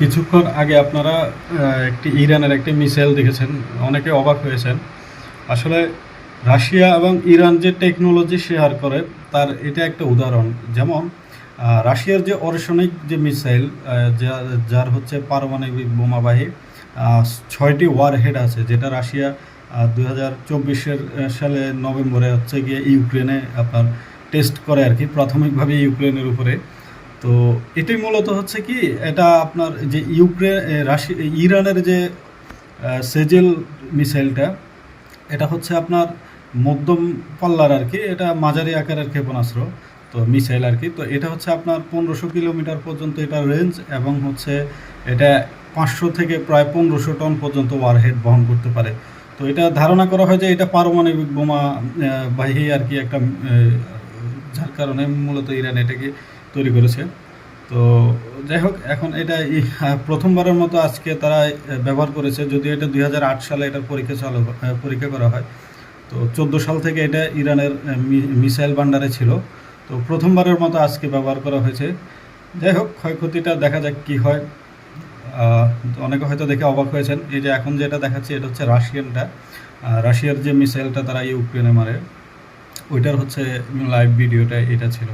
কিছুক্ষণ আগে আপনারা একটি ইরানের একটি মিসাইল দেখেছেন, অনেকে অবাক হয়েছেন। আসলে রাশিয়া এবং ইরান যে টেকনোলজি শেয়ার করে, তার এটা একটা উদাহরণ। যেমন রাশিয়ার যে অরিশনিক যে মিসাইল যার হচ্ছে পারমাণবিক বোমাবাহী ছয়টি ওয়ার হেড আছে, যেটা রাশিয়া দু হাজার সালে নভেম্বরে হচ্ছে গিয়ে ইউক্রেনে আপনার টেস্ট করে আর কি, প্রাথমিকভাবে ইউক্রেনের উপরে। তো এটাই মূলত হচ্ছে কি, এটা আপনার যে ইউক্রেন রাশিয়া ইরানের যে সেজেল মিসাইলটা, এটা হচ্ছে আপনার মধ্যম পাল্লার আর কি, এটা মাঝারি আকারের ক্ষেপণাস্ত্র, তো মিসাইল আর কি। তো এটা হচ্ছে আপনার পনেরোশো কিলোমিটার পর্যন্ত এটা রেঞ্জ এবং হচ্ছে এটা পাঁচশো থেকে প্রায় পনেরোশো টন পর্যন্ত ওয়ারহেড বহন করতে পারে। তো এটা ধারণা করা হয় যে এটা পারমাণবিক বোমা বাহী আর কি একটা যার কারণে মূলত ইরান এটাকে তৈরি করেছে। তো যাই হোক, এখন এটা প্রথমবারের মতো আজকে তারা ব্যবহার করেছে। যদিও এটা দুই হাজার আট সালে এটার পরীক্ষা চালু পরীক্ষা করা হয়। তো চোদ্দ সাল থেকে এটা ইরানের মিসাইল ভান্ডারে ছিল। তো প্রথমবারের মতো আজকে ব্যবহার করা হয়েছে। যাই হোক, ক্ষয়ক্ষতিটা দেখা যাক কি হয়। অনেকে হয়তো দেখে অবাক হয়েছেন। এই যে এখন যেটা দেখাচ্ছে, এটা হচ্ছে রাশিয়ানটা। রাশিয়ার যে মিসাইলটা তারা ইউক্রেনে মারে, ওইটার হচ্ছে লাইভ ভিডিওটা এটা ছিল।